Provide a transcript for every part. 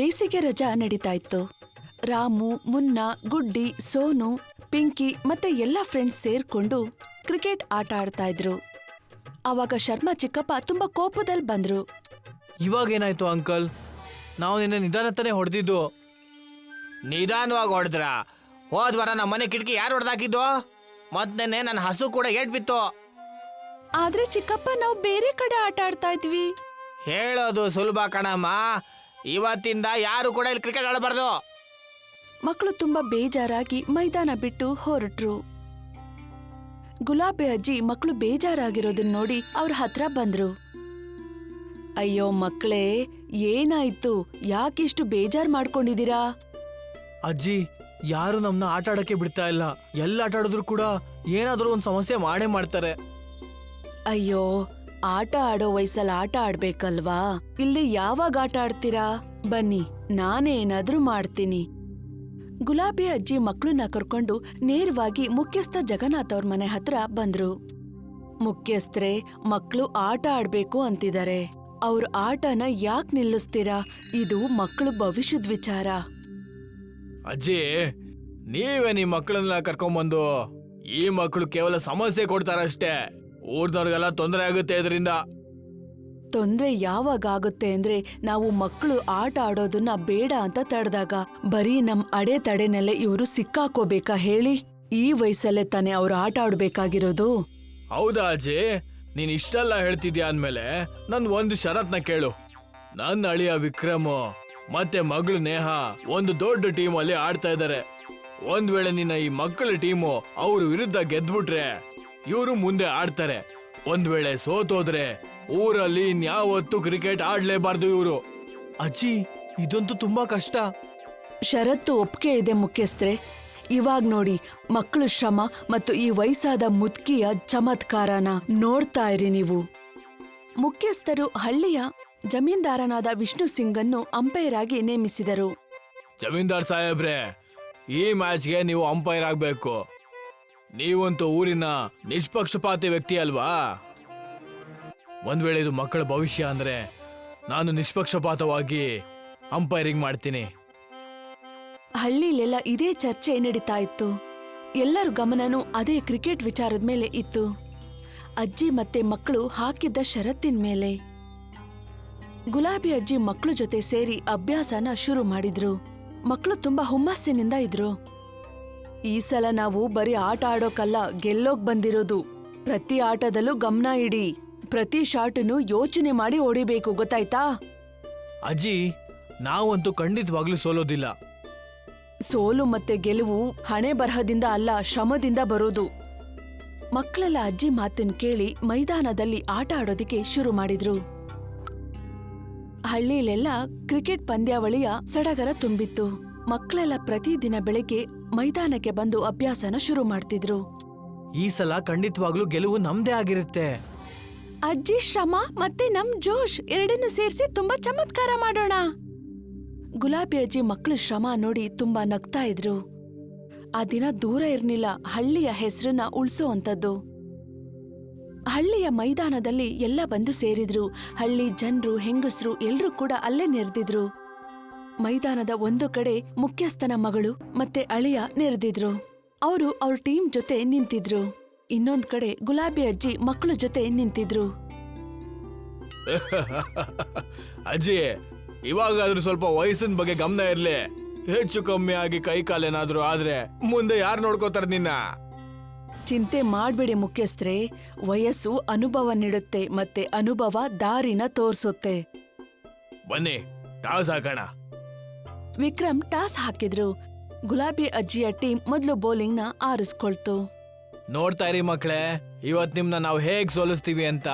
ಬೇಸಿಗೆ ರಜಾ ನಡೀತಾ ಇತ್ತು. ರಾಮು ಮುನ್ನ ಗುಡ್ಡಿ ಸೋನು ಪಿಂಕಿ ಮತ್ತೆ ಎಲ್ಲ ಫ್ರೆಂಡ್ಸ್ ಸೇರ್ಕೊಂಡು ಕ್ರಿಕೆಟ್ ಆಟ ಆಡ್ತಾ ಇದ್ರು. ಅವಾಗ ಶರ್ಮಾ ಚಿಕ್ಕಪ್ಪ ತುಂಬಾ ಕೋಪದಲ್ಲಿ ಬಂದ್ರು. ಇವಾಗ ಏನಾಯ್ತು ಅಂಕಲ್? ನಾವು ನಿನ್ನೆ ನಿಧಾನತನೇ ಹೊಡೆದಿದ್ದು. ನಿಧಾನವಾಗಿ ಹೊಡೆದ್ರ? ಹೋದ್ ವಾರ ನಮ್ಮ ಮನೆ ಕಿಟಕಿ ಯಾರು ಹೊಡೆದಾಕಿದ್ದು ಮತ್ತೆ ನನ್ನ ಹಸು ಕೂಡ ಏಟ್ ಬಿತ್ತು ಆದ್ರೆ ಚಿಕ್ಕಪ್ಪ ನಾವು ಬೇರೆ ಕಡೆ ಆಟ ಆಡ್ತಾ ಇದ್ವಿ. ಹೇಳೋದು ಸುಲಭ ಕಣಮ್ಮ. ಇವತ್ತಿಂದ ಯಾರು ಕೂಡ ಇಲ್ಲಿ ಕ್ರಿಕೆಟ್ ಆಡಬಾರ್ದು. ಮಕ್ಕಳು ತುಂಬಾ ಬೇಜಾರಾಗಿ ಮೈದಾನ ಬಿಟ್ಟು ಹೊರಟ್ರು. ಗುಲಾಬಿ ಅಜ್ಜಿ ಮಕ್ಕಳು ಬೇಜಾರಾಗಿರೋದನ್ನ ನೋಡಿ ಅವ್ರ ಹತ್ರ ಬಂದ್ರು. ಅಯ್ಯೋ ಮಕ್ಕಳೇ ಏನಾಯ್ತು? ಯಾಕಿಷ್ಟು ಬೇಜಾರ್ ಮಾಡ್ಕೊಂಡಿದೀರಾ ಅಜ್ಜಿ ಯಾರು ನಮ್ನ ಆಟ ಆಡಕ್ಕೆ ಬಿಡ್ತಾ ಇಲ್ಲ. ಎಲ್ಲ ಆಟ ಆಡಿದ್ರು ಕೂಡ ಏನಾದ್ರೂ ಒಂದು ಸಮಸ್ಯೆ ಮಾಡೇ ಮಾಡ್ತಾರೆ. ಅಯ್ಯೋ ಆಟ ಆಡೋ ವಯಸ್ಸಲ್ಲಿ ಆಟ ಆಡ್ಬೇಕಲ್ವಾ? ಇಲ್ಲಿ ಯಾವಾಗ ಆಟ ಆಡ್ತೀರಾ? ಬನ್ನಿ ನಾನೇನಾದ್ರೂ ಮಾಡ್ತೀನಿ. ಗುಲಾಬಿ ಅಜ್ಜಿ ಮಕ್ಕಳನ್ನ ಕರ್ಕೊಂಡು ನೇರವಾಗಿ ಮುಖ್ಯಸ್ಥ ಜಗನ್ನಾಥ್ ಅವ್ರ ಮನೆ ಹತ್ರ ಬಂದ್ರು. ಮುಖ್ಯಸ್ಥರೇ ಮಕ್ಕಳು ಆಟ ಆಡ್ಬೇಕು ಅಂತಿದ್ದಾರೆ ಅವ್ರ ಆಟನ ಯಾಕ್ ನಿಲ್ಲಿಸ್ತೀರಾ? ಇದು ಮಕ್ಕಳು ಭವಿಷ್ಯದ ವಿಚಾರ. ಅಜ್ಜಿ, ನೀವೇ ನಿಮ್ಮ ಮಕ್ಕಳನ್ನ ಕರ್ಕೊಂಬಂದು ಈ ಮಕ್ಕಳು ಕೇವಲ ಸಮಸ್ಯೆ ಕೊಡ್ತಾರಷ್ಟೇ. ಊರ್ದವ್ರಿಗೆಲ್ಲ ತೊಂದರೆ ಆಗುತ್ತೆ ಇದರಿಂದ. ತೊಂದ್ರೆ ಯಾವಾಗ ಆಗುತ್ತೆ ಅಂದ್ರೆ ನಾವು ಮಕ್ಕಳು ಆಟ ಆಡೋದನ್ನ ಬೇಡ ಅಂತ ತಡೆದಾಗ ಬರೀ ನಮ್ ಅಡೆ ತಡೆನಲ್ಲೇ ಇವರು ಸಿಕ್ಕಾಕೋಬೇಕಾ ಹೇಳಿ? ಈ ವಯಸ್ಸಲ್ಲೇ ತಾನೇ ಅವ್ರು ಆಟ ಆಡ್ಬೇಕಾಗಿರೋದು? ಹೌದಾ ಅಜ್ಜಿ? ನೀನ್ ಇಷ್ಟೆಲ್ಲ ಹೇಳ್ತಿದ್ಯಾ ಅಂದ್ಮೇಲೆ ನನ್ ಒಂದು ಷರತ್ನ ಕೇಳು. ನನ್ನ ಅಳಿಯ ವಿಕ್ರಮ್ ಮತ್ತೆ ಮಗಳು ನೇಹ ಒಂದು ದೊಡ್ಡ ಟೀಮ್ ಅಲ್ಲಿ ಆಡ್ತಾ ಇದ್ದಾರೆ ಒಂದ್ ವೇಳೆ ನಿನ್ನ ಈ ಮಕ್ಕಳ ಟೀಮು ಅವ್ರ ವಿರುದ್ಧ ಗೆದ್ಬಿಟ್ರೆ ಇವರು ಮುಂದೆ ಆಡ್ತಾರೆ. ಒಂದ್ ವೇಳೆ ಸೋತೋದ್ರೆ ಊರಲ್ಲಿ ಇನ್ಯಾವತ್ತೂ ಕ್ರಿಕೆಟ್ ಆಡ್ಲೇಬಾರ್ದು ಇವರು. ಅಜ್ಜಿ ಇದಂತೂ ತುಂಬಾ ಕಷ್ಟ. ಷರತ್ತು ಒಪ್ಪಿಗೆ ಇದೆ ಮುಖ್ಯಸ್ಥರೆ. ಇವಾಗ ನೋಡಿ ಮಕ್ಕಳು ಶ್ರಮ ಮತ್ತು ಈ ವಯಸ್ಸಾದ ಮುದ್ಕಿಯ ಚಮತ್ಕಾರನ ನೋಡ್ತಾ ಇರಿ ನೀವು. ಮುಖ್ಯಸ್ಥರು ಹಳ್ಳಿಯ ಜಮೀನ್ದಾರನಾದ ವಿಷ್ಣು ಸಿಂಗನ್ನು ಅಂಪೈರ್ ಆಗಿ ನೇಮಿಸಿದರು. ಜಮೀನ್ದಾರ್ ಸಾಹೇಬ್ರೆ ಈ ಮ್ಯಾಚ್ಗೆ ನೀವು ಅಂಪೈರ್ ಆಗ್ಬೇಕು. ನೀವಂತೂ ಊರಿನ ನಿಷ್ಪಕ್ಷಪಾತಿ ವ್ಯಕ್ತಿ ಅಲ್ವಾ? ಒಂದ್ ವೇಳೆ ಇದು ಮಕ್ಕಳ ಭವಿಷ್ಯ ಅಂದ್ರೆ ನಾನು ನಿಷ್ಪಕ್ಷಪಾತವಾಗಿ ಅಂಪೈರಿಂಗ್ ಮಾಡ್ತೀನಿ. ಹಳ್ಳಿಲೆಲ್ಲ ಇದೇ ಚರ್ಚೆ ನಡೀತಾ ಇತ್ತು. ಎಲ್ಲರ ಗಮನನೂ ಅದೇ ಕ್ರಿಕೆಟ್ ವಿಚಾರದ ಮೇಲೆ ಇತ್ತು. ಅಜ್ಜಿ ಮತ್ತೆ ಮಕ್ಕಳು ಹಾಕಿದ್ದ ಷರತ್ತಿನ ಮೇಲೆ. ಗುಲಾಬಿ ಅಜ್ಜಿ ಮಕ್ಕಳು ಜೊತೆ ಸೇರಿ ಅಭ್ಯಾಸನ ಶುರು ಮಾಡಿದ್ರು. ಮಕ್ಕಳು ತುಂಬಾ ಹುಮ್ಮಸ್ಸಿನಿಂದ ಇದ್ರು. ಈ ಸಲ ನಾವು ಬರೀ ಆಟ ಆಡೋಕಲ್ಲ ಗೆಲ್ಲೋಗ್ ಬಂದಿರೋದು. ಪ್ರತಿ ಆಟದಲ್ಲೂ ಗಮನ ಇಡಿ. ಪ್ರತಿ ಶಾಟನ್ನು ಯೋಚನೆ ಮಾಡಿ ಹೊಡಿಬೇಕು ಗೊತ್ತಾಯ್ತಾ? ಅಜ್ಜಿ ನಾವಂತೂ ಖಂಡಿತವಾಗ್ಲೂ ಸೋಲೋದಿಲ್ಲ. ಸೋಲು ಮತ್ತೆ ಗೆಲುವು ಹಣೆ ಬರಹದಿಂದ ಅಲ್ಲ ಶ್ರಮದಿಂದ ಬರೋದು. ಮಕ್ಕಳೆಲ್ಲ ಅಜ್ಜಿ ಮಾತನ್ ಕೇಳಿ ಮೈದಾನದಲ್ಲಿ ಆಟ ಆಡೋದಿಕ್ಕೆ ಶುರು ಮಾಡಿದ್ರು. ಹಳ್ಳಿಲೆಲ್ಲ ಕ್ರಿಕೆಟ್ ಪಂದ್ಯಾವಳಿಯ ಸಡಗರ ತುಂಬಿತ್ತು. ಮಕ್ಕಳೆಲ್ಲ ಪ್ರತಿದಿನ ಬೆಳಗ್ಗೆ ಮೈದಾನಕ್ಕೆ ಬಂದು ಅಭ್ಯಾಸನ ಶುರು ಮಾಡ್ತಿದ್ರು. ಈ ಸಲ ಖಂಡಿತವಾಗ್ಲೂ ಗೆಲುವು ನಮ್ದೇ ಆಗಿರುತ್ತೆ. ಅಜ್ಜಿ ಶ್ರಮ ಮತ್ತೆ ನಮ್ ಜೋಶ್ ಎರಡನ್ನು ಸೇರಿಸಿ ತುಂಬಾ ಚಮತ್ಕಾರ ಮಾಡೋಣ. ಗುಲಾಬಿ ಅಜ್ಜಿ ಮಕ್ಕಳು ಶ್ರಮ ನೋಡಿ ತುಂಬಾ ನಗ್ತಾ ಇದ್ರು. ಆ ದಿನ ದೂರ ಇರ್ನಿಲ್ಲ ಹಳ್ಳಿಯ ಹೆಸರನ್ನ ಉಳಿಸೋ ಅಂತದ್ದು ಹಳ್ಳಿಯ ಮೈದಾನದಲ್ಲಿ ಎಲ್ಲ ಬಂದು ಸೇರಿದ್ರು. ಹಳ್ಳಿ ಜನರು ಹೆಂಗಸರು ಎಲ್ರೂ ಕೂಡ ಅಲ್ಲೇ ನೆರೆದಿದ್ರು. ಮೈದಾನದ ಒಂದು ಕಡೆ ಮುಖ್ಯಸ್ಥನ ಮಗಳು ಮತ್ತೆ ಅಳಿಯ ನೆರೆದಿದ್ರು. ಅವರು ಅವ್ರ ಟೀಮ್ ಜೊತೆ ನಿಂತಿದ್ರು. ಇನ್ನೊಂದ್ ಕಡೆ ಗುಲಾಬಿ ಅಜ್ಜಿ ಮಕ್ಕಳು ಜೊತೆ ನಿಂತಿದ್ರು. ಅಜ್ಜಿ ಇವಾಗಾದ್ರೂ ಸ್ವಲ್ಪ ವಯಸ್ಸಿನ ಬಗ್ಗೆ ಗಮನ ಇರ್ಲಿ. ಹೆಚ್ಚು ಕಮ್ಮಿ ಆಗಿ ಕೈ ಕಾಲೇನಾದ್ರೂ ಆದ್ರೆ ಮುಂದೆ ಯಾರು ನೋಡ್ಕೋತಾರ ನಿನ್ನ? ಚಿಂತೆ ಮಾಡ್ಬೇಡಿ ಮುಖ್ಯಸ್ಥರೇ ವಯಸ್ಸು ಅನುಭವ ನೀಡುತ್ತೆ ಮತ್ತೆ ಅನುಭವ ದಾರಿನ ತೋರಿಸುತ್ತೆ. ಬನ್ನಿ ಟಾಸ್ ಹಾಕೋಣ. ವಿಕ್ರಮ್ ಟಾಸ್ ಹಾಕಿದ್ರು. ಗುಲಾಬಿ ಅಜ್ಜಿಯ ಟೀಮ್ ಮೊದಲು ಬೌಲಿಂಗ್ನ ಆರಿಸ್ಕೊಳ್ತು. ನೋಡ್ತಾ ಇರಿ ಮಕ್ಕಳೇ ಇವತ್ ನಿಮ್ನ ನಾವು ಹೇಗ್ ಸೋಲಿಸ್ತೀವಿ ಅಂತ.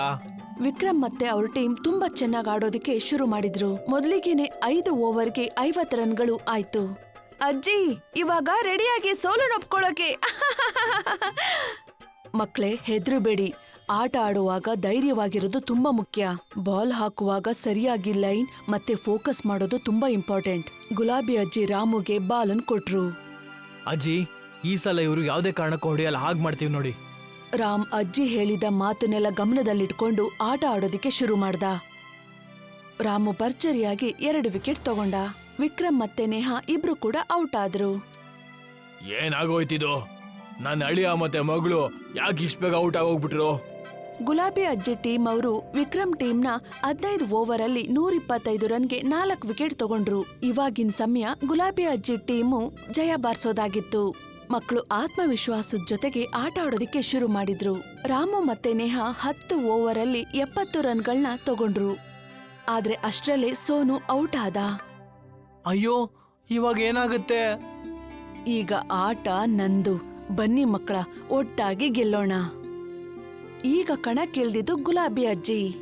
ವಿಕ್ರಮ್ ಮತ್ತೆ ಅವ್ರ ಟೀಮ್ ತುಂಬಾ ಚೆನ್ನಾಗಿ ಆಡೋದಕ್ಕೆ ಶುರು ಮಾಡಿದ್ರು. ಮೊದಲಿಗೆನೆ ಐದು ಓವರ್ಗೆ ಐವತ್ತು ರನ್ಗಳು ಆಯ್ತು. ಅಜ್ಜಿ ಇವಾಗ ರೆಡಿಯಾಗಿ ಸೋಲು ನೊಪ್ಕೊಳ್ಳೋಕೆ ಮಕ್ಳೇ ಹೆದ್ರಬೇಡಿ. ಆಟ ಆಡುವಾಗ ಧೈರ್ಯವಾಗಿರೋದು ತುಂಬಾ ಮುಖ್ಯ. ಬಾಲ್ ಹಾಕುವಾಗ ಸರಿಯಾಗಿ ಲೈನ್ ಮತ್ತೆ ಫೋಕಸ್ ಮಾಡೋದು ತುಂಬಾ ಇಂಪಾರ್ಟೆಂಟ್. ಗುಲಾಬಿ ಅಜ್ಜಿ ರಾಮುಗೆ ಬಾಲನ್ ಕೊಟ್ರು. ಅಜ್ಜಿ ಈ ಸಲ ಇವರು ಯಾವುದೇ ಕಾರಣಕ್ಕೂ ಹೊಡೆಯಲ್ಲ ಹಾಗೆ ಮಾಡ್ತೀವಿ ನೋಡಿ. ರಾಮ್ ಅಜ್ಜಿ ಹೇಳಿದ ಮಾತನ್ನೆಲ್ಲ ಗಮನದಲ್ಲಿಟ್ಕೊಂಡು ಆಟ ಆಡೋದಿಕ್ಕೆ ಶುರು ಮಾಡ್ದ. ರಾಮು ಭರ್ಜರಿಯಾಗಿ ಎರಡು ವಿಕೆಟ್ ತಗೊಂಡ. ವಿಕ್ರಮ್ ಮತ್ತೆ ನೇಹಾ ಇಬ್ರು ಕೂಡ ಔಟ್ ಆದ್ರು. ಏನಾಗೋಯ್ತಿದು? ನನ್ನ ಅಳಿಯ ಮತ್ತೆ ಮಗಳು ಯಾಕೆ ಇಷ್ಟ ಬೇಗ ಔಟ್ ಆಗೋಗ್ಬಿಟ್ರು? ಗುಲಾಬಿ ಅಜ್ಜಿ ಟೀಮ್ ಅವರು ವಿಕ್ರಮ್ ಟೀಮ್ನ ಹದಿನೈದು ಓವರ್ ಅಲ್ಲಿ ನೂರಿಪ್ಪತ್ತೈದು ರನ್ಗೆ ನಾಲ್ಕು ವಿಕೆಟ್ ತಗೊಂಡ್ರು. ಇವಾಗಿನ ಸಮಯ ಗುಲಾಬಿ ಅಜ್ಜಿ ಟೀಮು ಜಯ ಬಾರಿಸೋದಾಗಿತ್ತು. ಮಕ್ಕಳು ಆತ್ಮವಿಶ್ವಾಸದ ಜೊತೆಗೆ ಆಟ ಆಡೋದಕ್ಕೆ ಶುರು ಮಾಡಿದ್ರು. ರಾಮು ಮತ್ತೆ ನೇಹಾ ಹತ್ತು ಓವರ್ ಅಲ್ಲಿ ಎಪ್ಪತ್ತು ರನ್ಗಳನ್ನ ತಗೊಂಡ್ರು. ಆದ್ರೆ ಅಷ್ಟರಲ್ಲಿ ಸೋನು ಔಟ್ ಆದ. ಅಯ್ಯೋ ಇವಾಗ ಏನಾಗುತ್ತೆ? ಈಗ ಆಟ ನಂದು. ಬನ್ನಿ ಮಕ್ಕಳ ಒಟ್ಟಾಗಿ ಗೆಲ್ಲೋಣ. ಈಗ ಕಣ ಕೇಳ್ದಿದ್ದು ಗುಲಾಬಿ ಅಜ್ಜಿ.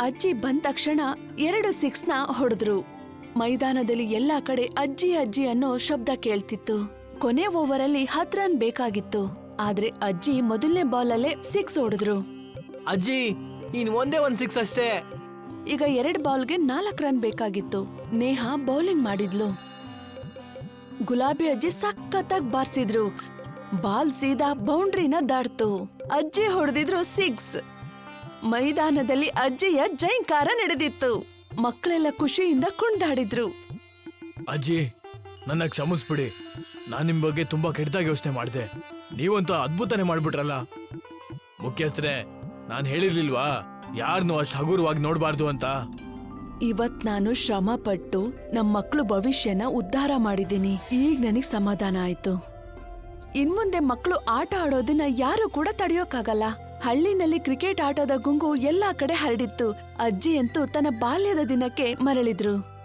ಅಜ್ಜಿ ಬಂದ ತಕ್ಷಣ ಎರಡು ಸಿಕ್ಸ್ನ ಹೊಡೆದ್ರು. ಮೈದಾನದಲ್ಲಿ ಎಲ್ಲಾ ಕಡೆ ಅಜ್ಜಿ ಅಜ್ಜಿ ಅನ್ನೋ ಶಬ್ದ ಕೇಳ್ತಿತ್ತು. ಕೊನೆ ಓವರಲ್ಲಿ ಹತ್ ರನ್ ಬೇಕಾಗಿತ್ತು. ಆದ್ರೆ ಅಜ್ಜಿ ಮೊದಲನೇ ಬಾಲಲ್ಲೇ ಸಿಕ್ಸ್ ಹೊಡೆದ್ರು. ಅಜ್ಜಿ ಇನ್ ಒಂದೇ ಒಂದ್ ಸಿಕ್ಸ್ ಅಷ್ಟೇ. ಈಗ ಎರಡ್ ಬಾಲ್ಗೆ ನಾಲ್ಕು ರನ್ ಬೇಕಾಗಿತ್ತು. ನೇಹಾ ಬೌಲಿಂಗ್ ಮಾಡಿದ್ಲು. ಗುಲಾಬಿ ಅಜ್ಜಿ ಸಖತ್ತಾಗಿ ಬಾರ್ಸಿದ್ರು. ಬಾಲ್ ಸೀದಾ ಬೌಂಡ್ರಿನ ದಾಟ್ತು. ಅಜ್ಜಿ ಹೊಡೆದಿದ್ರು ಸಿಕ್ಸ್. ಮೈದಾನದಲ್ಲಿ ಅಜ್ಜಿಯ ಜೈಂಕಾರ ನಡೆದಿತ್ತು. ಮಕ್ಕಳೆಲ್ಲ ಖುಷಿಯಿಂದ ಕುಣ್ದಾಡಿದ್ರು ಅಜ್ಜಿ ನನ್ನ ಕ್ಷಮಿಸ್ಬಿಡಿ. ನಾನ್ ನಿಮ್ ಬಗ್ಗೆ ತುಂಬಾ ಕೆಟ್ಟದಾಗಿ ಯೋಚನೆ ಮಾಡಿದೆ. ನೀವಂತೂ ಅದ್ಭುತನೇ ಮಾಡ್ಬಿಟ್ರಲ್ಲ. ಮುಖ್ಯಸ್ಥರೇ ನಾನ್ ಹೇಳಿರ್ಲಿಲ್ವಾ? ಯಾರನ್ನೂ ಅಷ್ಟು ಹಗುರವಾಗಿ ನೋಡಬಾರ್ದು ಅಂತ. ಇವತ್ ನಾನು ಶ್ರಮ ಪಟ್ಟು ನಮ್ ಮಕ್ಕಳು ಭವಿಷ್ಯನ ಉದ್ಧಾರ ಮಾಡಿದ್ದೀನಿ. ಈಗ ನನಗೆ ಸಮಾಧಾನ ಆಯ್ತು. ಇನ್ಮುಂದೆ ಮಕ್ಕಳು ಆಟ ಆಡೋದನ್ನ ಯಾರು ಕೂಡ ತಡೆಯೋಕ್ಕಾಗಲ್ಲ. ಹಳ್ಳಿನಲ್ಲಿ ಕ್ರಿಕೆಟ್ ಆಟದ ಗುಂಗು ಎಲ್ಲಾ ಕಡೆ ಹರಡಿತ್ತು. ಅಜ್ಜಿ ಅಂತೂ ತನ್ನ ಬಾಲ್ಯದ ದಿನಕ್ಕೆ ಮರಳಿದ್ರು.